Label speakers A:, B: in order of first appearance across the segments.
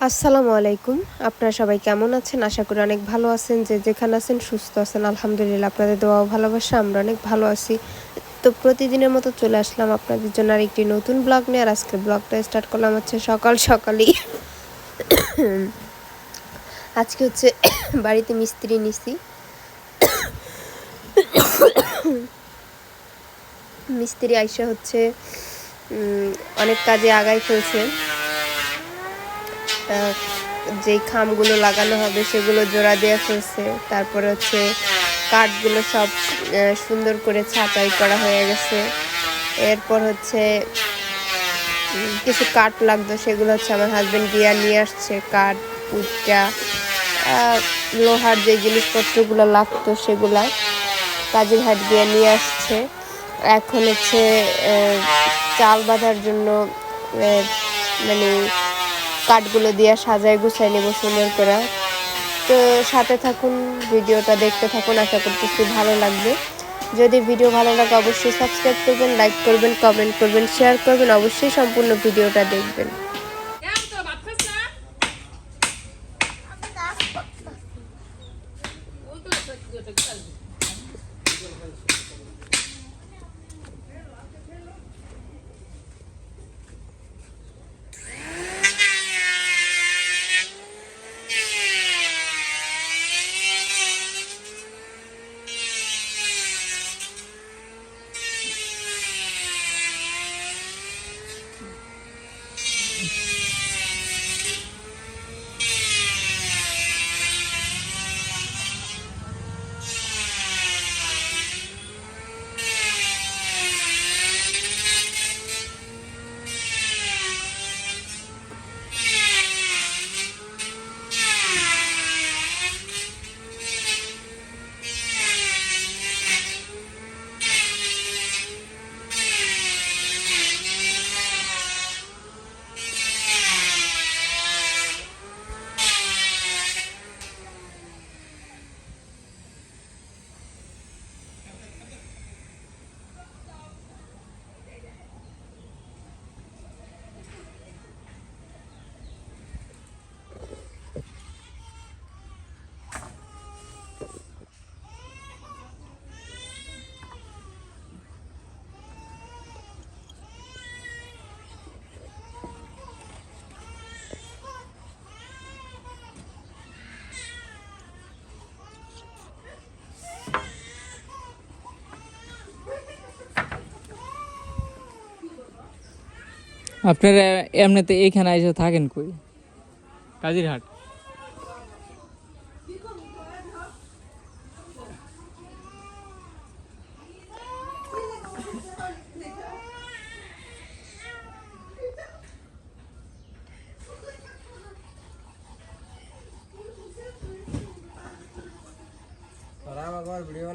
A: আসসালামু আলাইকুম। আপনারা সবাই কেমন আছেন? আশা করি অনেক ভালো আছেন। যে যেখানে আছেন সুস্থ আছেন। আলহামদুলিল্লাহ, আপনাদের দোয়া ভালোবাসা, আমরা অনেক ভালো আছি। তো প্রতিদিনের মতো চলে আসলাম আপনাদের জন্য আর একটি নতুন ব্লগ নিয়ে। আর আজকে ব্লগটা স্টার্ট করলাম হচ্ছে সকাল সকালই। আজকে হচ্ছে বাড়িতে মিস্ত্রি নিছি। মিস্ত্রি আইসা হচ্ছে অনেক কাজে আগাই ফেলছে। যেই খামগুলো লাগানো হবে সেগুলো জোড়া দিয়ে চলছে তারপরে হচ্ছে কাঠগুলো সব সুন্দর করে ছাঁটাই করা হয়ে গেছে। এরপর হচ্ছে কিছু কাঠ লাগতো, সেগুলো হচ্ছে আমার হাজব্যান্ড গিয়া নিয়ে আসছে। কাঠ উটটা লোহার যে জিনিসপত্রগুলো লাগতো সেগুলা কাজের হাট গিয়ে নিয়ে আসছে। এখন হচ্ছে চাল বাঁধার জন্য মানে কাঠগুলো দিয়ে সাজায় গুছাই নেব সুন্দর করে। তো সাথে থাকুন, ভিডিওটা দেখতে থাকুন, আশা করতেছি ভালো লাগবে। যদি ভিডিও ভালো লাগে অবশ্যই সাবস্ক্রাইব করবেন লাইক করবেন কমেন্ট করবেন শেয়ার করবেন, অবশ্যই সম্পূর্ণ ভিডিওটা দেখবেন।
B: আপনারা এমনিতে এইখানে এসে থাকেন কই কাজিরহাট
C: তোরা আমার ভিডিও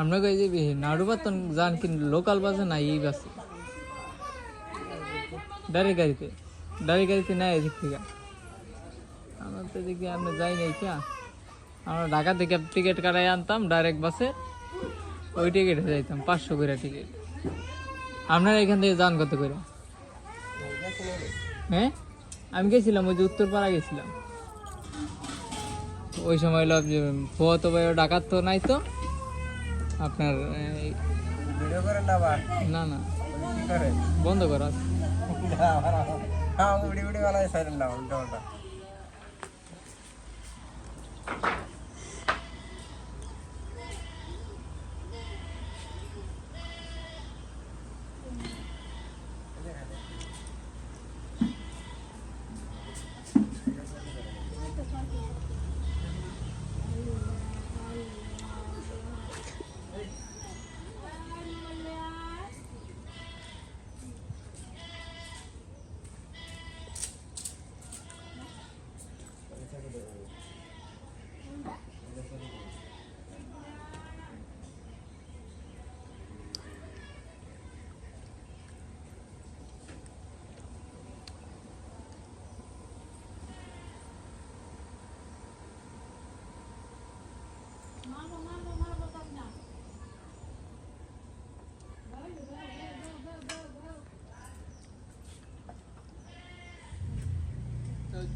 B: আমরা কই যে নাড়ু বাতন যান কি লোকাল বাসে না এই বাসে ডাইরেক্ট গাড়িতে। ডাইরেক্ট গাড়িতে না এদিক থেকে। আমরা তো এদিকে আমরা যাই নাই কা? আমরা ঢাকা থেকে টিকিট কাটাই আনতাম, ডাইরেক্ট বাসে। ওই টিকিটে যাইতাম, পাঁচশো করে টিকিট। আপনারা এখান থেকে যান কত করে? হ্যাঁ আমি গেছিলাম ওই যে উত্তরপাড়া গেছিলাম। ওই সময় হলো যে ফুয়াতো ভাই ডাকাত তো নাই তো। আপনার এই,
C: ভিডিও করেন না
B: না না।
C: করে
B: বন্ধ করা
C: ভিডিও ভিডিও বানাই সাইলেন না উল্টা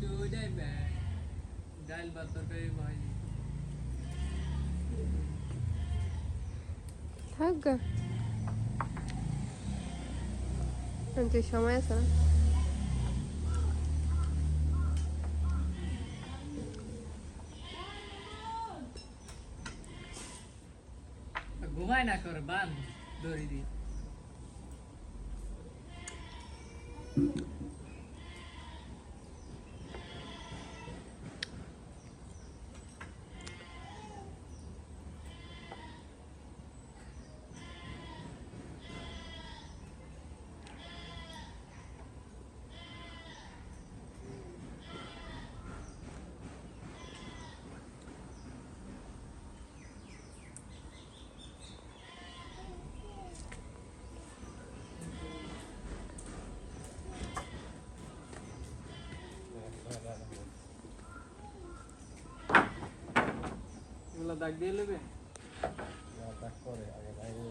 B: তুই যাইবে ডাল ভাত তরকারি ভাই
A: থাক গা। তুই সময় আছে না?
B: ঘুমাই না করে বান দড়ি দিয়ে। দাগ দিয়ে নেবে
C: করে আগে যাইনি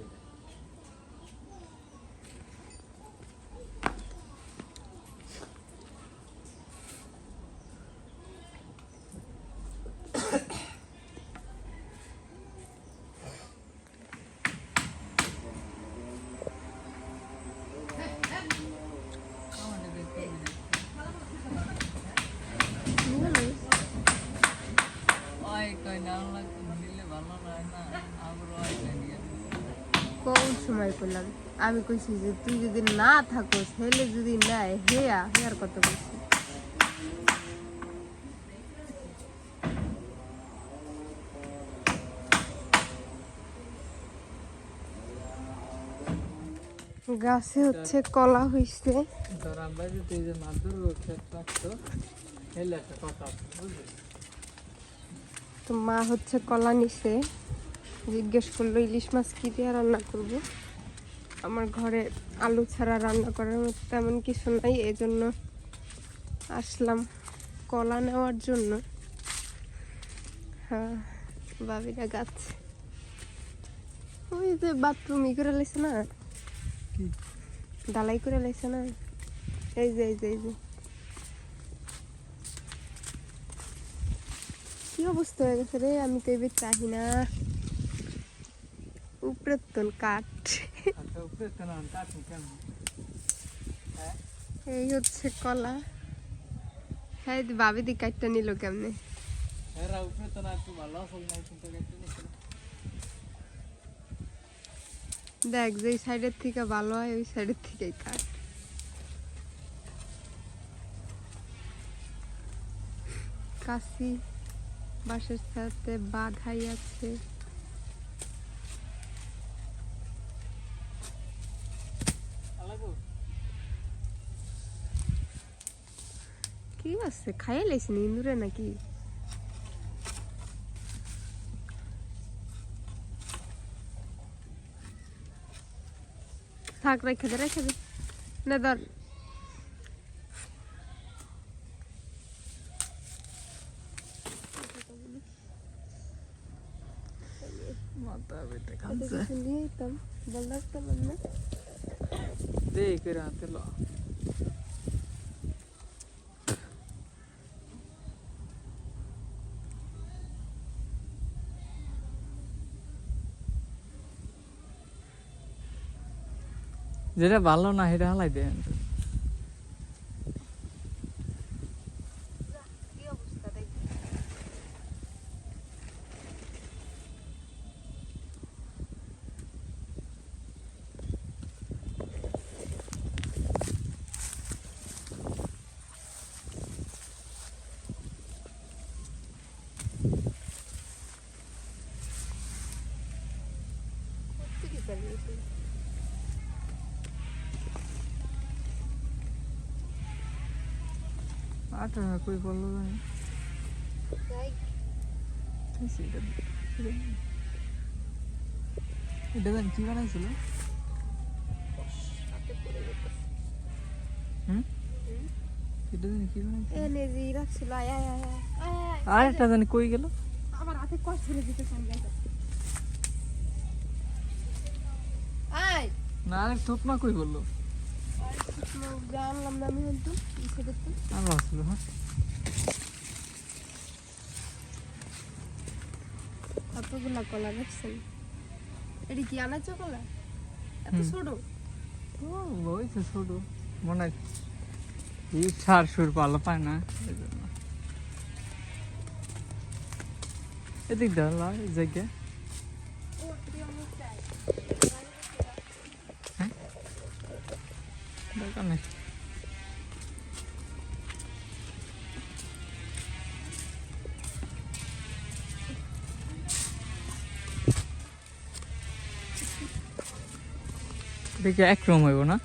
B: ওই কই না লাগতো নিলে ভালো নয় না আবার ওই কই নিয়ে
A: কোন সময় করলাম। আমি কইছি যে তুই যদি না থাকোস হেলে যদি নাই হেয়া হেয়ার কত কইছি? গাছে হচ্ছে কলা হইছে।
B: কথা
A: তো মা হচ্ছে কলা নিছে। জিজ্ঞেস করল ইলিশ মাছ কী দিয়ে রান্না করব? আমার ঘরে আলু ছাড়া রান্না করার মতো তেমন কিছু নাই এই জন্য আসলাম কলা নেওয়ার জন্য। হ্যাঁ বাবিরা গাছ। ওই যে বাথরুম ই করে লাইছে না? ডালাই করে লাইছে না? এই যে এই যে এই যে। কি অবস্থা হয়ে গেছে রে? আমি তো এবার চাহি না। উপরের তন কাঠ
B: আচ্ছা হ্যাঁ।
A: এই হচ্ছে কলা। হ্যাঁ বাবি দি কাঠটা নিল কেমনে? দেখ যে সাইডের থেকে ভালো হয় ওই সাইডের থেকেই কাঠ। কাশি বাঁশের সাথে বাধাই আছে। কি আছে খাইয়ে লাইছি নি ইন্দুরে নাকি থাক রেখে দে রেখে দে না ধর
B: মাথা বেটে
A: এটা
B: খাচ্ছে
A: কিছু নিয়ে যেতাম বল রাখতাম না
B: দে করে লো যেটা ভালো না সেটা হালাই দেন
A: কি অবস্থা দেখি কোত্থেকে চালিয়েছে?
B: আটা কই বলল জানি। এটা এটা জানি কি বানাইছিল। আর একটা জানি কই গেল?
A: আমার হাতে কষ্ট করে দিতে
B: না আরেক থোপমা কই বলল?
A: জানলাম না আমি হয়তো
B: আর ভাবছিল হ্যাঁ?
A: কতগুলা কলা দেখছেন? এটা কি আনাচো কলা? এত ছোট?
B: ও তো ছোট। মনে হয় এই সার সুর পালো পায় না এদিক দাঁড়া এই দেখি এক রুম হইব না?